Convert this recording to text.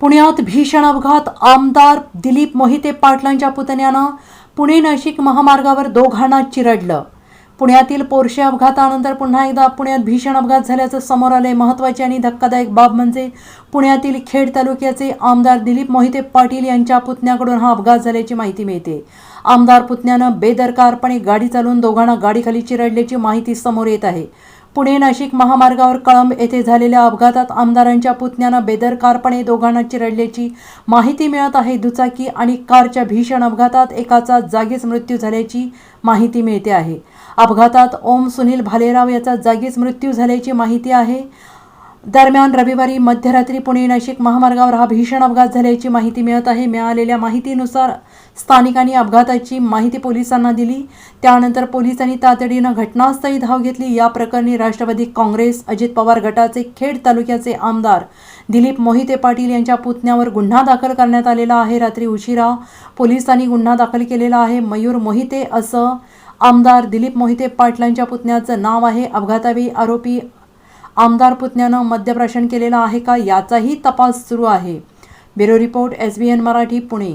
पुण्यात भीषण अपघात. आमदार दिलीप मोहिते पाटलांच्या पुतण्यानं पुणे नाशिक महामार्गावर दोघांना चिरडलं. पुण्यातील पोरशे अपघातानंतर पुन्हा एकदा पुण्यात भीषण अपघात झाल्याचं समोर आले महत्त्वाची आणि धक्कादायक बाब म्हणजे पुण्यातील खेड तालुक्याचे आमदार दिलीप मोहिते पाटील यांच्या पुतण्याकडून हा अपघात झाल्याची माहिती मिळते. आमदार पुतण्यानं बेदरकारपणे गाडी चालवून दोघांना गाडीखाली चिरडल्याची माहिती समोर येत आहे. पुणे नाशिक महामार्गावर कळंब येथे झालेल्या अपघातात आमदारांच्या पुतण्यानं बेदरकारपणे दोघांना चिरडल्याची माहिती मिळत आहे. दुचाकी आणि कारच्या भीषण अपघातात एकाचा जागीच मृत्यू झाल्याची माहिती मिळते आहे. अपघातात ओम सुनील भालेराव याचा जागीच मृत्यू झाल्याची माहिती आहे. दरम्यान रविवारी मध्यरात्री पुणे नाशिक महामार्गावर हा भीषण अपघात झाल्याची माहिती मिळत आहे. मिळालेल्या माहितीनुसार स्थानिकांनी अपघाताची माहिती पोलिसांना दिली. त्यानंतर पोलिसांनी तातडीनं घटनास्थळी धाव घेतली. या प्रकरणी राष्ट्रवादी काँग्रेस अजित पवार गटाचे खेड तालुक्याचे आमदार दिलीप मोहिते पाटील यांच्या पुतण्यावर गुन्हा दाखल करण्यात आलेला आहे. रात्री उशिरा पोलिसांनी गुन्हा दाखल केलेला आहे. मयूर मोहिते असं आमदार दिलीप मोहिते पाटलांच्या पुतण्याचं नाव आहे. अपघातावेळी आरोपी आमदार पुतण्यानं मद्यप्राशन केलेलं आहे का याचाही तपास सुरू आहे. Bureau report S B N Marathi Pune.